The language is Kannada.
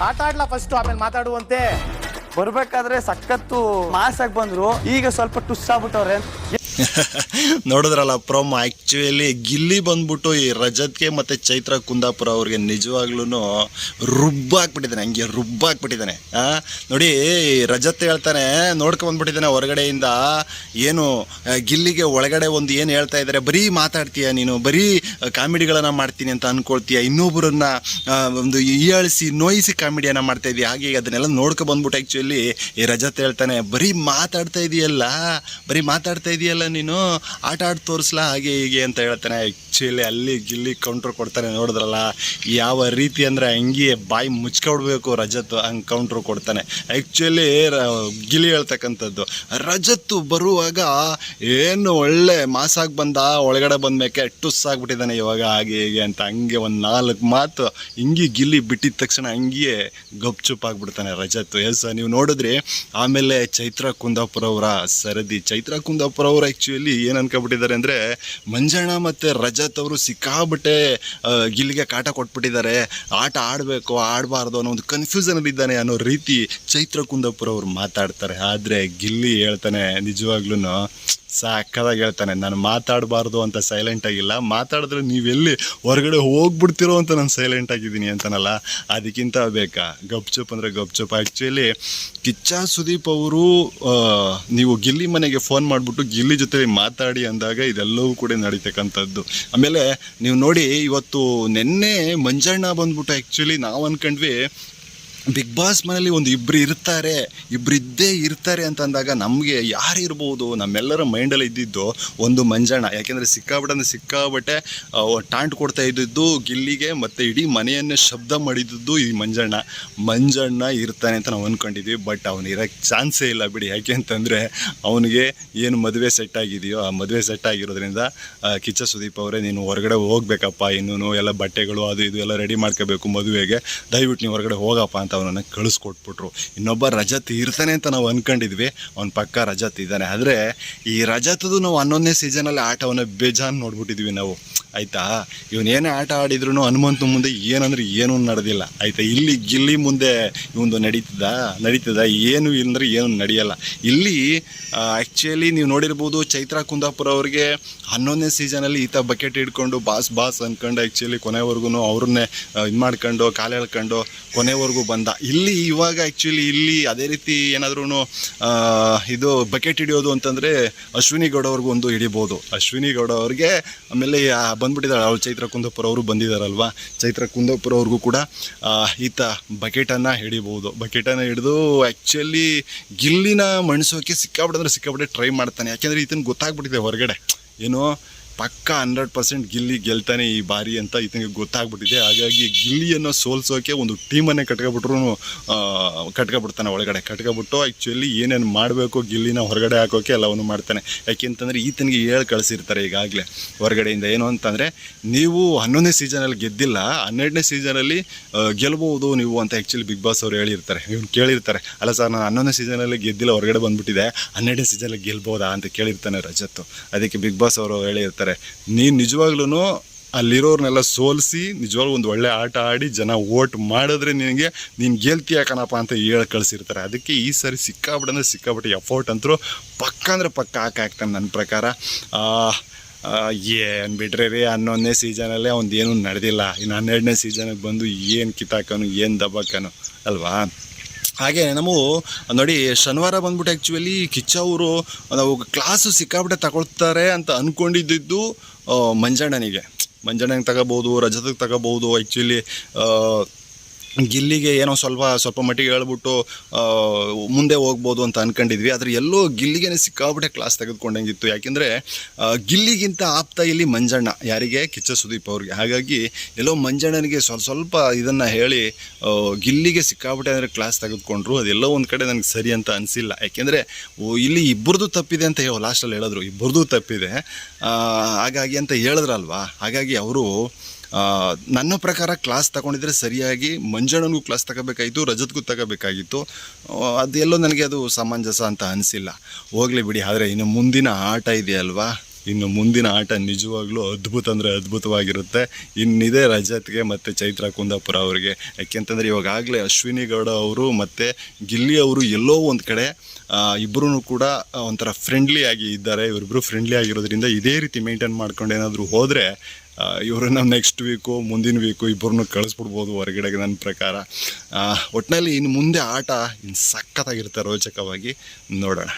ಆಟ ಆಡ್ಲಾ ಫಸ್ಟ್ ಆಮೇಲೆ ಮಾತಾಡುವಂತೆ. ಬರ್ಬೇಕಾದ್ರೆ ಸಖತ್ತು ಆಗಿ ಬಂದ್ರು. ಈಗ ಸ್ವಲ್ಪ ಟುಸ್ ಆಗ್ಬಿಟ್ಟವ್ರೆ. ನೋಡಿದ್ರಲ್ಲ ಪ್ರೊಮ್ ಆ್ಯಕ್ಚುಲಿ ಗಿಲ್ಲಿ ಬಂದ್ಬಿಟ್ಟು ಈ ರಜತ್ಗೆ ಮತ್ತು ಚೈತ್ರ ಕುಂದಾಪುರ ಅವ್ರಿಗೆ ನಿಜವಾಗ್ಲೂ ರುಬ್ಬಾಕ್ಬಿಟ್ಟಿದ್ದಾನೆ ಹಂಗೆ ರುಬ್ಬಾಕ್ಬಿಟ್ಟಿದ್ದಾನೆ ನೋಡಿ ರಜತ್ ಹೇಳ್ತಾನೆ ನೋಡ್ಕೊಂಬಂದ್ಬಿಟ್ಟಿದ್ದಾನೆ ಹೊರಗಡೆಯಿಂದ. ಏನು ಗಿಲ್ಲಿಗೆ ಒಳಗಡೆ ಒಂದು ಏನು ಹೇಳ್ತಾ ಇದ್ದಾರೆ ಬರೀ ಮಾತಾಡ್ತೀಯ ನೀನು, ಬರೀ ಕಾಮಿಡಿಗಳನ್ನು ಮಾಡ್ತೀನಿ ಅಂತ ಅಂದ್ಕೊಳ್ತೀಯ ಇನ್ನೊಬ್ಬರನ್ನ ಒಂದು ಈಯಾಳಿಸಿ ನೋಯಿಸಿ ಕಾಮಿಡಿಯನ್ನು ಮಾಡ್ತಾ ಇದೀಯ? ಹಾಗೆ ಅದನ್ನೆಲ್ಲ ನೋಡ್ಕೊ ಬಂದ್ಬಿಟ್ಟು ಆ್ಯಕ್ಚುಲಿ ಈ ರಜತ್ ಹೇಳ್ತಾನೆ, ಬರೀ ಮಾತಾಡ್ತಾ ಇದೆಯಲ್ಲ, ಬರೀ ಮಾತಾಡ್ತಾ ಇದೆಯಲ್ಲ ನೀನು ಆಟ ಆಡಿ ತೋರಿಸ್ಲಾ, ಹಾಗೆ ಹೀಗೆ ಅಂತ ಹೇಳ್ತಾನೆ. ಆ್ಯಕ್ಚುಲಿ ಅಲ್ಲಿ ಗಿಲ್ಲಿ ಕೌಂಟ್ರ್ ಕೊಡ್ತಾನೆ ನೋಡಿದ್ರಲ್ಲ? ಯಾವ ರೀತಿ ಅಂದರೆ ಹಂಗೆ ಬಾಯಿ ಮುಚ್ಕೊಡ್ಬೇಕು ರಜತ್ ಹಂಗೆ ಕೌಂಟ್ರ್ ಕೊಡ್ತಾನೆ. ಆ್ಯಕ್ಚುಲಿ ಗಿಲಿ ಹೇಳ್ತಕ್ಕಂಥದ್ದು, ರಜತ್ತು ಬರುವಾಗ ಏನು ಒಳ್ಳೆ ಮಾಸಾಗಿ ಬಂದ, ಒಳಗಡೆ ಬಂದ್ಮೇಕೆ ಟುಸ್ ಆಗ್ಬಿಟ್ಟಿದ್ದಾನೆ ಇವಾಗ, ಹಾಗೆ ಹೀಗೆ ಅಂತ. ಹಂಗೆ ಒಂದು ನಾಲ್ಕು ಮಾತು ಹಿಂಗೆ ಗಿಲ್ಲಿ ಬಿಟ್ಟಿದ ತಕ್ಷಣ ಹಂಗೆ ಗಪ್ಚುಪ್ ಆಗ್ಬಿಡ್ತಾನೆ ರಜತ್. ಎಸ್ ನೀವು ನೋಡಿದ್ರಿ? ಆಮೇಲೆ ಚೈತ್ರ ಕುಂದಾಪುರ ಅವರ ಸರದಿ. ಚೈತ್ರ ಕುಂದಾಪುರ ಅವರು ಆ್ಯಕ್ಚುಲಿ ಏನು ಅನ್ಕೊಬಿಟ್ಟಿದ್ದಾರೆ ಅಂದರೆ ಮಂಜಣ್ಣ ಮತ್ತು ರಜತ್ ಅವರು ಸಿಕ್ಕಾಬಿಟ್ಟೆ ಗಿಲ್ಲಿಗೆ ಕಾಟ ಕೊಟ್ಬಿಟ್ಟಿದ್ದಾರೆ. ಆಟ ಆಡಬೇಕು, ಆಡಬಾರ್ದು ಅನ್ನೋ ಒಂದು ಕನ್ಫ್ಯೂಷನಲ್ಲಿ ಇದ್ದಾನೆ ಅನ್ನೋ ರೀತಿ ಚೈತ್ರ ಕುಂದಾಪುರ ಅವರು ಮಾತಾಡ್ತಾರೆ. ಆದರೆ ಗಿಲ್ಲಿ ಹೇಳ್ತಾನೆ ನಿಜವಾಗ್ಲೂ ಸಾಕದಾಗಿ ಹೇಳ್ತಾನೆ ನಾನು ಮಾತಾಡಬಾರ್ದು ಅಂತ ಸೈಲೆಂಟ್ ಆಗಿಲ್ಲ. ಮಾತಾಡಿದ್ರೆ ನೀವೆಲ್ಲಿ ಹೊರಗಡೆ ಹೋಗ್ಬಿಡ್ತಿರೋ ಅಂತ ನಾನು ಸೈಲೆಂಟ್ ಆಗಿದ್ದೀನಿ ಅಂತನಲ್ಲ. ಅದಕ್ಕಿಂತ ಬೇಕಾ? ಗಪ್ಚುಪ್ ಅಂದರೆ ಗಪ್ಚುಪ್. ಆ್ಯಕ್ಚುಲಿ ಕಿಚ್ಚ ಸುದೀಪ್ ಅವರು ನೀವು ಗಿಲ್ಲಿ ಮನೆಗೆ ಫೋನ್ ಮಾಡಿಬಿಟ್ಟು ಗಿಲ್ಲಿ ಜೊತೆ ಮಾತಾಡಿ ಅಂದಾಗ ಇದೆಲ್ಲವೂ ಕೂಡ ನಡೀತಕ್ಕಂಥದ್ದು. ಆಮೇಲೆ, ನೀವು ನೋಡಿ ಇವತ್ತು ನಿನ್ನೆ ಮಂಜಣ್ಣ ಬಂದ್ಬಿಟ್ಟು ಆ್ಯಕ್ಚುಲಿ ನಾವು ಅನ್ಕೊಂಡ್ವಿ ಬಿಗ್ ಬಾಸ್ ಮನೇಲಿ ಒಂದು ಇಬ್ಬರು ಇರ್ತಾರೆ ಇಬ್ಬರು ಇದ್ದೇ ಇರ್ತಾರೆ ಅಂತ ಅಂದಾಗ ನಮಗೆ ಯಾರು ಇರ್ಬೋದು, ನಮ್ಮೆಲ್ಲರ ಮೈಂಡಲ್ಲಿ ಇದ್ದಿದ್ದು ಒಂದು ಮಂಜಣ್ಣ. ಯಾಕೆಂದರೆ ಸಿಕ್ಕಾಬಟ್ಟೆ ಅಂದರೆ ಸಿಕ್ಕಾಬಟ್ಟೆ ಟಾಂಟ್ ಕೊಡ್ತಾ ಇದ್ದಿದ್ದು, ಗಿಲ್ಲಿಗೆ ಮತ್ತು ಇಡೀ ಮನೆಯನ್ನೇ ಶಬ್ದ ಮಾಡಿದ್ದು ಈ ಮಂಜಣ್ಣ. ಮಂಜಣ್ಣ ಇರ್ತಾನೆ ಅಂತ ನಾವು ಅಂದ್ಕೊಂಡಿದ್ವಿ ಬಟ್ ಅವನು ಇರೋಕ್ಕೆ ಚಾನ್ಸೇ ಇಲ್ಲ ಬಿಡಿ. ಯಾಕೆ ಅಂತಂದರೆ ಅವನಿಗೆ ಏನು ಮದುವೆ ಸೆಟ್ ಆಗಿದೆಯೋ, ಆ ಮದುವೆ ಸೆಟ್ ಆಗಿರೋದ್ರಿಂದ ಕಿಚ್ಚ ಸುದೀಪ್ ಅವರೇ, ನೀನು ಹೊರಗಡೆ ಹೋಗ್ಬೇಕಪ್ಪ ಇನ್ನೂ ಎಲ್ಲ ಬಟ್ಟೆಗಳು ಅದು ಇದು ಎಲ್ಲ ರೆಡಿ ಮಾಡ್ಕೋಬೇಕು ಮದುವೆಗೆ. ದಯವಿಟ್ಟು ನೀವು ಹೊರಗಡೆ ಹೋಗಪ್ಪ ಅಂತ ಅವನನ್ನು ಕಳಿಸ್ಕೊಟ್ಬಿಟ್ರು. ಇನ್ನೊಬ್ಬ ರಜತ್ ಇರ್ತಾನೆ ಅಂತ ನಾವು ಅಂದ್ಕೊಂಡಿದ್ವಿ ಅವ್ನ ಪಕ್ಕ ರಜತ್ ಇದ್ದಾನೆ. ಆದರೆ ಈ ರಜತದು ನಾವು ಹನ್ನೊಂದನೇ ಸೀಸನಲ್ಲಿ ಆಟವನ್ನು ಬೇಜಾನ್ ನೋಡ್ಬಿಟ್ಟಿದ್ವಿ ನಾವು. ಆಯಿತಾ? ಇವನೇನೇ ಆಟ ಆಡಿದ್ರು ಹನುಮಂತ ಮುಂದೆ ಏನಂದ್ರೆ ಏನೂ ನಡೆದಿಲ್ಲ. ಆಯ್ತಾ? ಇಲ್ಲಿ ಗಿಲ್ಲಿ ಮುಂದೆ ಇವೊಂದು ನಡೀತದ? ನಡೀತದ? ಏನು ಇಲ್ಲಂದ್ರೆ ಏನು ನಡೆಯಲ್ಲ. ಇಲ್ಲಿ ಆ್ಯಕ್ಚುಲಿ ನೀವು ನೋಡಿರ್ಬೋದು ಚೈತ್ರ ಕುಂದಾಪುರ ಅವ್ರಿಗೆ ಹನ್ನೊಂದನೇ ಸೀಸನಲ್ಲಿ ಈತ ಬಕೆಟ್ ಹಿಡ್ಕೊಂಡು ಬಾಸ್ ಬಾಸ್ ಅಂದ್ಕೊಂಡು ಆ್ಯಕ್ಚುಲಿ ಕೊನೆವರೆಗೂ ಅವ್ರನ್ನೇ ಇದು ಮಾಡ್ಕೊಂಡು, ಕಾಲು ಎಳ್ಕೊಂಡು ಕೊನೆವರೆಗೂ ಬಂದ. ಇಲ್ಲಿ ಇವಾಗ ಆ್ಯಕ್ಚುಲಿ ಇಲ್ಲಿ ಅದೇ ರೀತಿ ಏನಾದ್ರೂ ಇದು ಬಕೆಟ್ ಹಿಡಿಯೋದು ಅಂತಂದರೆ ಅಶ್ವಿನಿ ಗೌಡ ಅವ್ರಿಗೂ ಒಂದು ಹಿಡಿಬೋದು. ಅಶ್ವಿನಿ ಗೌಡ ಅವ್ರಿಗೆ ಆಮೇಲೆ ಬಂದ್ಬಿಟ್ಟಿದ್ದಾರೆ. ಅವ್ರು ಚೈತ್ರ ಕುಂದಪುರ ಅವರು ಬಂದಿದ್ದಾರಲ್ವಾ? ಚೈತ್ರ ಕುಂದಾಪುರ ಅವ್ರಿಗೂ ಕೂಡ ಈತ ಬಕೆಟನ್ನು ಹಿಡಿಬೋದು. ಬಕೆಟನ್ನು ಹಿಡಿದು ಆ್ಯಕ್ಚುಲಿ ಗಿಲ್ಲಿನ ಮಣಿಸೋಕೆ ಸಿಕ್ಕಾಬಿಟ್ಟಂದ್ರೆ ಸಿಕ್ಕಾಬಿಟ್ಟೆ ಟ್ರೈ ಮಾಡ್ತಾನೆ. ಯಾಕೆಂದರೆ ಈತನ ಗೊತ್ತಾಗ್ಬಿಟ್ಟಿದೆ ಹೊರಗಡೆ. ಏನು ಪಕ್ಕ ಹಂಡ್ರೆಡ್ ಪರ್ಸೆಂಟ್ ಗಿಲ್ಲಿ ಗೆಲ್ತಾನೆ ಈ ಬಾರಿ ಅಂತ ಈತನಿಗೆ ಗೊತ್ತಾಗ್ಬಿಟ್ಟಿದೆ. ಹಾಗಾಗಿ ಗಿಲ್ಲಿಯನ್ನು ಸೋಲ್ಸೋಕೆ ಒಂದು ಟೀಮನ್ನೇ ಕಟ್ಕೊಬಿಟ್ರು ಕಟ್ಕೊಬಿಡ್ತಾನೆ ಒಳಗಡೆ. ಕಟ್ಕೊಬಿಟ್ಟು ಆ್ಯಕ್ಚುಲಿ ಏನೇನು ಮಾಡಬೇಕು ಗಿಲ್ಲಿನ ಹೊರಗಡೆ ಹಾಕೋಕೆ ಎಲ್ಲವನ್ನು ಮಾಡ್ತಾನೆ. ಯಾಕೆಂತಂದರೆ ಈತನಿಗೆ ಹೇಳಿ ಕಳಿಸಿರ್ತಾರೆ ಈಗಾಗಲೇ ಹೊರಗಡೆಯಿಂದ. ಏನು ಅಂತಂದರೆ ನೀವು ಹನ್ನೊಂದನೇ ಸೀಸನಲ್ಲಿ ಗೆದ್ದಿಲ್ಲ, ಹನ್ನೆರಡನೇ ಸೀಸನಲ್ಲಿ ಗೆಲ್ಬೋದು ನೀವು ಅಂತ ಆ್ಯಕ್ಚುಲಿ ಬಿಗ್ ಬಾಸ್ ಅವ್ರು ಹೇಳಿರ್ತಾರೆ. ಇವ್ನು ಕೇಳಿರ್ತಾರೆ, ಅಲ್ಲ ಸರ್, ನಾನು ಹನ್ನೊಂದನೇ ಸೀಸನಲ್ಲಿ ಗೆದ್ದಿಲ್ಲ, ಹೊರಗಡೆ ಬಂದ್ಬಿಟ್ಟಿದೆ, ಹನ್ನೆರಡನೇ ಸೀಸನಲ್ಲಿ ಗೆಲ್ಬೋದಾ ಅಂತ ಕೇಳಿರ್ತಾನೆ ರಜತ್ತು. ಅದಕ್ಕೆ ಬಿಗ್ ಬಾಸ್ ಅವರು ಹೇಳಿರ್ತಾರೆ ನೀನು ನಿಜವಾಗ್ಲೂ ಅಲ್ಲಿರೋರ್ನೆಲ್ಲ ಸೋಲಿಸಿ, ನಿಜವಾಗ್ಲೂ ಒಂದು ಒಳ್ಳೆ ಆಟ ಆಡಿ ಜನ ಓಟ್ ಮಾಡಿದ್ರೆ ನಿನಗೆ ನೀನು ಗೆಲ್ತಿ ಕಣಪ್ಪ ಅಂತ ಹೇಳಿ ಕಳಿಸಿರ್ತಾರೆ. ಅದಕ್ಕೆ ಈ ಸರಿ ಸಿಕ್ಕಾಬಿಟ್ಟು ಅಂದರೆ ಸಿಕ್ಕಾಬಿಟ್ಟು ಎಫೋರ್ಟ್ ಅಂತರೂ ಪಕ್ಕ ಅಂದರೆ ಪಕ್ಕ ಹಾಕಾಕ್ತಾನೆ ನನ್ನ ಪ್ರಕಾರ. ಏನು ಬಿಟ್ರೆ ರೀ, ಹನ್ನೊಂದನೇ ಸೀಸನಲ್ಲೇ ಅವ್ನು ಏನೂ ನಡೆದಿಲ್ಲ. ಇನ್ನು ಹನ್ನೆರಡನೇ ಸೀಸನಿಗೆ ಬಂದು ಏನು ಕಿತ್ತಾಕನು ಏನು ದಬ್ಬಾಕನು ಅಲ್ವಾ? ಹಾಗೆ ನಾವು ನೋಡಿ, ಶನಿವಾರ ಬಂದ್ಬಿಟ್ಟು ಆ್ಯಕ್ಚುಲಿ ಕಿಚ್ಚ ಅವರು ನಾವು ಕ್ಲಾಸು ಸಿಕ್ಕಾಬಿಟ್ಟೆ ತಗೊಳ್ತಾರೆ ಅಂತ ಅಂದ್ಕೊಂಡಿದ್ದು ಮಂಜಣ್ಣನಿಗೆ. ಮಂಜಣ್ಣನಿಗೆ ತಗೋಬೋದು, ರಜತಕ್ಕೆ ತಗೋಬೋದು ಆ್ಯಕ್ಚುಲಿ ಗಿಲ್ಲಿಗೆ ಏನೋ ಸ್ವಲ್ಪ ಸ್ವಲ್ಪ ಮಟ್ಟಿಗೆ ಹೇಳ್ಬಿಟ್ಟು ಮುಂದೆ ಹೋಗ್ಬೋದು ಅಂತ ಅನ್ಕೊಂಡಿದ್ವಿ. ಆದರೆ ಎಲ್ಲೋ ಗಿಲ್ಲಿಗೆ ಸಿಕ್ಕಾಬಿಟ್ಟೆ ಕ್ಲಾಸ್ ತೆಗೆದುಕೊಂಡಂಗಿತ್ತು. ಯಾಕೆಂದರೆ ಗಿಲ್ಲಿಗಿಂತ ಆಪ್ತ ಇಲ್ಲಿ ಮಂಜಣ್ಣ, ಯಾರಿಗೆ? ಕಿಚ್ಚ ಸುದೀಪ್ ಅವ್ರಿಗೆ. ಹಾಗಾಗಿ ಎಲ್ಲೋ ಮಂಜಣ್ಣನಿಗೆ ಸ್ವಲ್ಪ ಸ್ವಲ್ಪ ಇದನ್ನು ಹೇಳಿ ಗಿಲ್ಲಿಗೆ ಸಿಕ್ಕಾಬಿಟ್ಟೆ ಅಂದರೆ ಕ್ಲಾಸ್ ತೆಗೆದುಕೊಂಡ್ರು. ಅದೆಲ್ಲೋ ಒಂದು ಕಡೆ ನನಗೆ ಸರಿ ಅಂತ ಅನಿಸಿಲ್ಲ. ಯಾಕೆಂದರೆ ಇಲ್ಲಿ ಇಬ್ಬರದು ತಪ್ಪಿದೆ ಅಂತ ಹೇಳೋ ಲಾಸ್ಟಲ್ಲಿ ಹೇಳಿದ್ರು. ಇಬ್ಬರದು ತಪ್ಪಿದೆ. ಹಾಗಾಗಿ ಅಂತ ಹೇಳಿದ್ರಲ್ವಾ? ಹಾಗಾಗಿ ಅವರು ನನ್ನ ಪ್ರಕಾರ ಕ್ಲಾಸ್ ತಗೊಂಡಿದ್ರೆ ಸರಿಯಾಗಿ ಮಂಜಣ್ಣನಿಗೂ ಕ್ಲಾಸ್ ತಗೋಬೇಕಾಗಿತ್ತು ರಜತ್ಗೂ ತಗೋಬೇಕಾಗಿತ್ತು. ಅದೆಲ್ಲೋ ನನಗೆ ಅದು ಸಮಂಜಸ ಅಂತ ಅನಿಸಿಲ್ಲ. ಹೋಗಲಿ ಬಿಡಿ, ಆದರೆ ಇನ್ನು ಮುಂದಿನ ಆಟ ಇದೆಯಲ್ವಾ? ಇನ್ನು ಮುಂದಿನ ಆಟ ನಿಜವಾಗ್ಲೂ ಅದ್ಭುತ ಅಂದರೆ ಅದ್ಭುತವಾಗಿರುತ್ತೆ. ಇನ್ನಿದೆ ರಜತ್ಗೆ ಮತ್ತು ಚೈತ್ರ ಕುಂದಾಪುರ ಅವರಿಗೆ. ಯಾಕೆಂತಂದರೆ ಇವಾಗಲೇ ಅಶ್ವಿನಿ ಗೌಡ ಅವರು ಮತ್ತು ಗಿಲ್ಲಿ ಅವರು ಎಲ್ಲೋ ಒಂದು ಕಡೆ ಇಬ್ಬರೂ ಕೂಡ ಒಂಥರ ಫ್ರೆಂಡ್ಲಿ ಆಗಿ ಇದ್ದಾರೆ. ಇವರಿಬ್ಬರು ಫ್ರೆಂಡ್ಲಿ ಆಗಿರೋದ್ರಿಂದ ಇದೇ ರೀತಿ ಮೇಂಟೈನ್ ಮಾಡ್ಕೊಂಡು ಏನಾದರೂ ಹೋದರೆ ಇವ್ರನ್ನ ನೆಕ್ಸ್ಟ್ ವೀಕು ಮುಂದಿನ ವೀಕು ಇಬ್ಬರನ್ನು ಕಳಿಸ್ಬಿಡ್ಬೋದು ಹೊರಗಡೆಗೆ ನನ್ನ ಪ್ರಕಾರ. ಒಟ್ಟಿನಲ್ಲಿ ಇನ್ನು ಮುಂದೆ ಆಟ ಇನ್ನು ಸಖತ್ತಾಗಿರುತ್ತೆ ರೋಚಕವಾಗಿ. ನೋಡೋಣ.